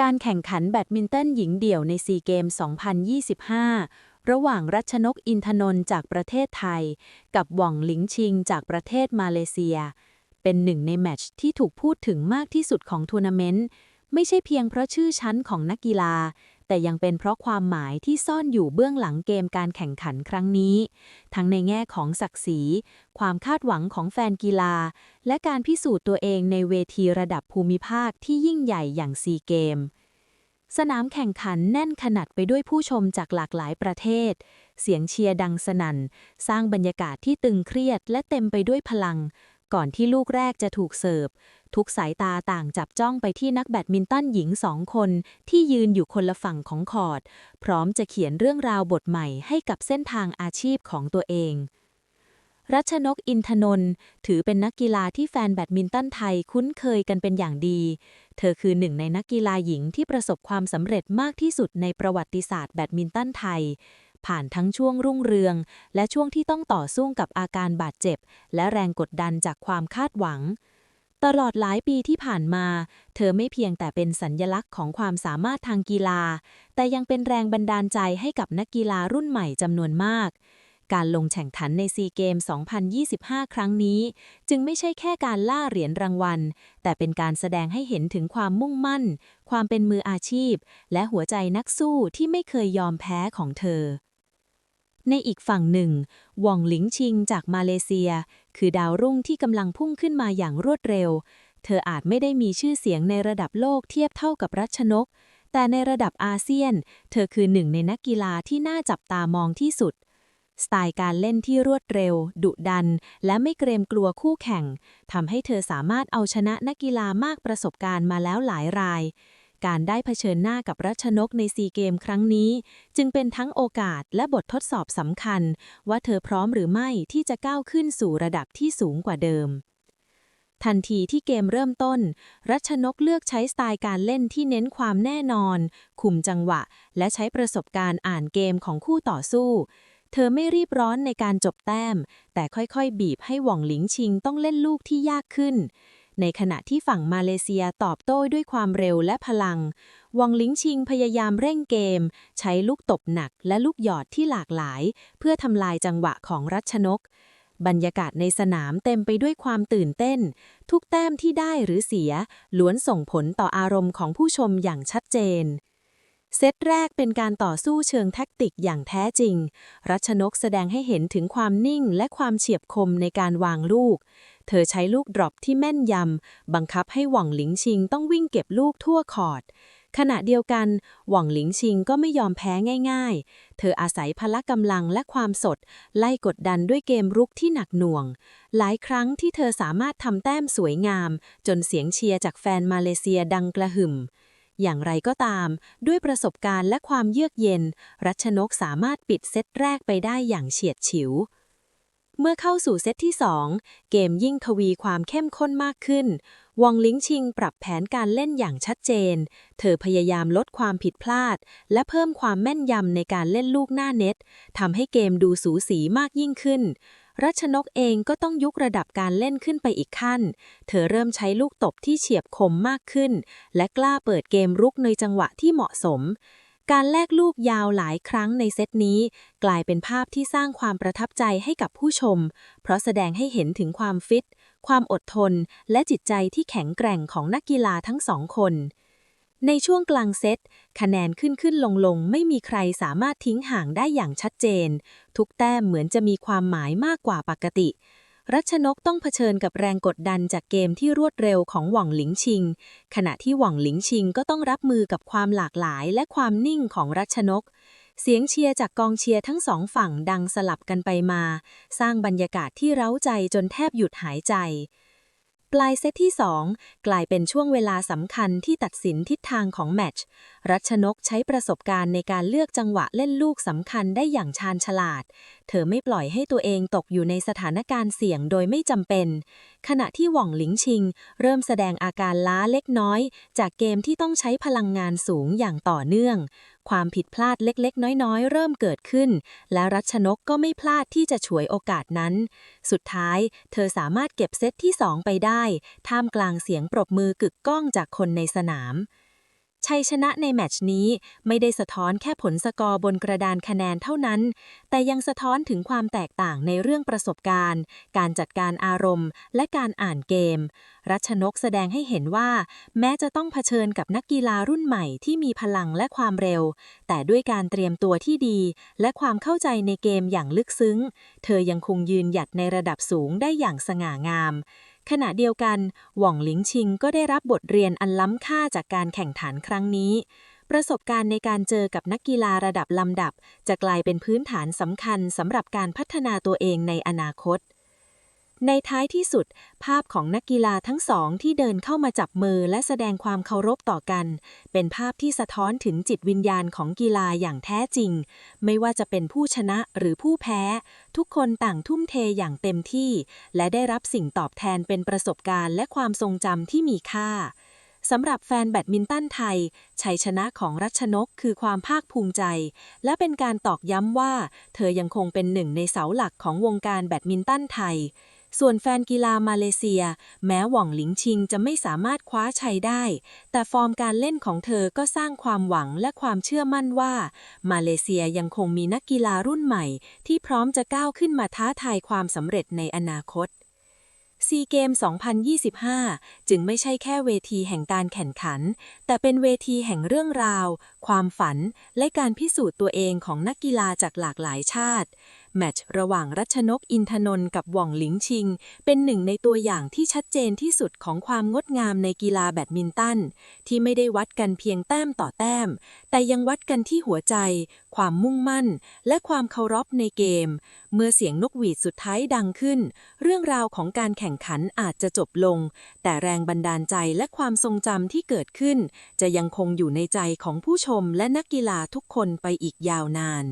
การแข่งขันแบดมินตันหญิงเดี่ยวในซีเกม 2025 ระหว่างรัชนกอินทนนท์จากประเทศไทย กับหว่องหลิงชิงจากประเทศมาเลเซีย เป็นหนึ่งในแมตช์ที่ถูกพูดถึงมากที่สุดของทัวร์นาเมนต์ ไม่ใช่เพียงเพราะชื่อชั้นของนักกีฬา แต่ยังเป็นเพราะความหมายที่ซ่อนอยู่เบื้องหลังเกมการแข่งขันครั้งนี้ ทั้งในแง่ของศักดิ์ศรี ความคาดหวังของแฟนกีฬา และการพิสูจน์ตัวเองในเวทีระดับภูมิภาคที่ยิ่งใหญ่อย่างซีเกม สนามแข่งขันแน่นขนาดไปด้วยผู้ชมจากหลากหลายประเทศ เสียงเชียร์ดังสนั่น สร้างบรรยากาศที่ตึงเครียดและเต็มไปด้วยพลัง ก่อนที่ลูกแรกจะถูกเสิร์ฟ ทุกสายตาต่างจับจ้องไปที่นักแบดมินตันหญิงสองคนที่ยืนอยู่คนละฝั่งของคอร์ด พร้อมจะเขียนเรื่องราวบทใหม่ให้กับเส้นทางอาชีพของตัวเอง รัชนกอินทนนท์ถือเป็นนักกีฬาที่แฟนแบดมินตันไทยคุ้นเคยกันเป็นอย่างดี เธอคือหนึ่งในนักกีฬาหญิงที่ประสบความสำเร็จมากที่สุดในประวัติศาสตร์แบดมินตันไทยผ่านทั้งช่วงรุ่งเรือง และช่วงที่ต้องต่อสู้กับอาการบาดเจ็บ และแรงกดดันจากความคาดหวัง ตลอดหลายปีที่ผ่านมา เธอไม่เพียงแต่เป็นสัญญลักษณ์ของความสามารถทางกีฬา แต่ยังเป็นแรงบันดาลใจให้กับนักกีฬารุ่นใหม่จำนวนมาก การลงแข่งขันในซีเกม 2025 ครั้งนี้ จึงไม่ใช่แค่การล่าเหรียญรางวัล แต่เป็นการแสดงให้เห็นถึงความมุ่งมั่น ความเป็นมืออาชีพ และหัวใจนักสู้ที่ไม่เคยยอมแพ้ของเธอ ในอีกฝั่งหนึ่งวองหลิงชิงจากมาเลเซีย คือดาวรุ่งที่กำลังพุ่งขึ้นมาอย่างรวดเร็ว เธออาจไม่ได้มีชื่อเสียงในระดับโลกเทียบเท่ากับรัชนก แต่ในระดับอาเซียน เธอคือหนึ่งในนักกีฬาที่น่าจับตามองที่สุด สไตล์การเล่นที่รวดเร็ว ดุดัน และไม่เกรงกลัวคู่แข่งทำให้เธอสามารถเอาชนะนักกีฬามากประสบการณ์มาแล้วหลายราย การได้เผชิญหน้ากับรัชนกในซีเกมครั้งนี้ จึงเป็นทั้งโอกาสและบททดสอบสำคัญ ว่าเธอพร้อมหรือไม่ที่จะก้าวขึ้นสู่ระดับที่สูงกว่าเดิม ทันทีที่เกมเริ่มต้น รัชนกเลือกใช้สไตล์การเล่นที่เน้นความแน่นอน คุมจังหวะ และใช้ประสบการณ์อ่านเกมของคู่ต่อสู้ เธอไม่รีบร้อนในการจบแต้ม แต่ค่อยๆ บีบให้หว่องหลิงชิงต้องเล่นลูกที่ยากขึ้น ในขณะที่ฝั่งมาเลเซียตอบโต้ด้วยความเร็วและพลังวังลิงชิงพยายามเร่งเกม ใช้ลูกตบหนักและลูกหยอดที่หลากหลาย เพื่อทำลายจังหวะของรัชนก บรรยากาศในสนามเต็มไปด้วยความตื่นเต้น ทุกแต้มที่ได้หรือเสียล้วนส่งผลต่ออารมณ์ของผู้ชมอย่างชัดเจน เซตแรกเป็นการต่อสู้เชิงแท็กติกอย่างแท้จริง รัชนกแสดงให้เห็นถึงความนิ่งและความเฉียบคมในการวางลูก เธอใช้ลูกดรอปที่แม่นยำ บังคับให้หว่องหลิงชิงต้องวิ่งเก็บลูกทั่วคอร์ดขณะเดียวกัน หว่องหลิงชิงก็ไม่ยอมแพ้ง่ายๆ เธออาศัยพละกำลังและความสด ไล่กดดันด้วยเกมรุกที่หนักหน่วง หลายครั้งที่เธอสามารถทำแต้มสวยงาม จนเสียงเชียร์จากแฟนมาเลเซียดังกระหึ่ม อย่างไรก็ตาม ด้วยประสบการณ์และความเยือกเย็น รัชนกสามารถปิดเซตแรกไปได้อย่างเฉียดฉิว เมื่อเข้าสู่เซตที่ 2 เกมยิ่งทวีความเข้มข้นมากขึ้น วองลิงชิงปรับแผนการเล่นอย่างชัดเจน เธอพยายามลดความผิดพลาด และเพิ่มความแม่นยำในการเล่นลูกหน้าเน็ตทำให้เกมดูสูสีมากยิ่งขึ้น รัชนกเองก็ต้องยกระดับการเล่นขึ้นไปอีกขั้น เธอเริ่มใช้ลูกตบที่เฉียบคมมากขึ้น และกล้าเปิดเกมรุกในจังหวะที่เหมาะสม การแลกลูกยาวหลายครั้งในเซตนี้ กลายเป็นภาพที่สร้างความประทับใจให้กับผู้ชม เพราะแสดงให้เห็นถึงความฟิต ความอดทน และจิตใจที่แข็งแกร่งของนักกีฬาทั้งสองคน ในช่วงกลางเซต คะแนนขึ้นขึ้นลงลงไม่มีใครสามารถทิ้งห่างได้อย่างชัดเจน ทุกแต้มเหมือนจะมีความหมายมากกว่าปกติ รัชนกต้องเผชิญกับแรงกดดันจากเกมที่รวดเร็วของหว่องหลิงชิง ขณะที่หว่องหลิงชิงก็ต้องรับมือกับความหลากหลายและความนิ่งของรัชนก เสียงเชียร์จากกองเชียร์ทั้งสองฝั่งดังสลับกันไปมา สร้างบรรยากาศที่เร้าใจจนแทบหยุดหายใจ ปลายเซตที่ 2 กลายเป็นช่วงเวลาสำคัญที่ตัดสินทิศทางของแมตช์รัชนกใช้ประสบการณ์ในการเลือกจังหวะเล่นลูกสำคัญได้อย่างชาญฉลาด เธอไม่ปล่อยให้ตัวเองตกอยู่ในสถานการณ์เสี่ยงโดยไม่จำเป็น ขณะที่หว่องหลิงชิง เริ่มแสดงอาการล้าเล็กน้อย จากเกมที่ต้องใช้พลังงานสูงอย่างต่อเนื่อง ความผิดพลาดเล็กๆ น้อยๆ เริ่มเกิดขึ้น และรัชนกก็ไม่พลาดที่จะฉวยโอกาสนั้น สุดท้าย เธอสามารถเก็บเซตที่2ไปได้ ท่ามกลางเสียงปรบมือกึกก้องจากคนในสนาม ชัยชนะในแมตช์นี้ไม่ได้สะท้อนแค่ผลสกอร์บนกระดานคะแนนเท่านั้น แต่ยังสะท้อนถึงความแตกต่างในเรื่องประสบการณ์ การจัดการอารมณ์ และการอ่านเกม รัชนกแสดงให้เห็นว่า แม้จะต้องเผชิญกับนักกีฬารุ่นใหม่ที่มีพลังและความเร็ว แต่ด้วยการเตรียมตัวที่ดี และความเข้าใจในเกมอย่างลึกซึ้ง เธอยังคงยืนหยัดในระดับสูงได้อย่างสง่างาม ขณะเดียวกัน หว่องหลิงชิงก็ได้รับบทเรียนอันล้ำค่าจากการแข่งขันครั้งนี้ ประสบการณ์ในการเจอกับนักกีฬาระดับลำดับ จะกลายเป็นพื้นฐานสำคัญสำหรับการพัฒนาตัวเองในอนาคต ในท้ายที่สุด ภาพของนักกีฬาทั้งสองที่เดินเข้ามาจับมือและแสดงความเคารพต่อกัน เป็นภาพที่สะท้อนถึงจิตวิญญาณของกีฬาอย่างแท้จริง ไม่ว่าจะเป็นผู้ชนะหรือผู้แพ้ ทุกคนต่างทุ่มเทอย่างเต็มที่ และได้รับสิ่งตอบแทนเป็นประสบการณ์และความทรงจำที่มีค่าสำหรับแฟนแบดมินตันไทย ชัยชนะของรัชนกคือความภาคภูมิใจ และเป็นการตอกย้ำว่า เธอยังคงเป็นหนึ่งในเสาหลักของวงการแบดมินตันไทย ส่วนแฟนกีฬามาเลเซีย แม้หว่องหลิงชิงจะไม่สามารถคว้าชัยได้ แต่ฟอร์มการเล่นของเธอก็สร้างความหวังและความเชื่อมั่นว่า มาเลเซียยังคงมีนักกีฬารุ่นใหม่ ที่พร้อมจะก้าวขึ้นมาท้าทายความสำเร็จในอนาคตซีเกม 2025 จึงไม่ใช่แค่เวทีแห่งการแข่งขัน แต่เป็นเวทีแห่งเรื่องราว ความฝัน และการพิสูจน์ตัวเองของนักกีฬาจากหลากหลายชาติแมตช์ระหว่างรัชนกอินทนนท์กับหว่องหลิงชิง เป็นหนึ่งในตัวอย่างที่ชัดเจนที่สุดของความงดงามในกีฬาแบดมินตัน ที่ไม่ได้วัดกันเพียงแต้มต่อแต้ม แต่ยังวัดกันที่หัวใจ ความมุ่งมั่น และความเคารพในเกม เมื่อเสียงนกหวีดสุดท้ายดังขึ้น เรื่องราวของการแข่งขันอาจจะจบลง แต่แรงบันดาลใจและความทรงจำที่เกิดขึ้น จะยังคงอยู่ในใจของผู้ชมและนักกีฬาทุกคนไปอีกยาวนาน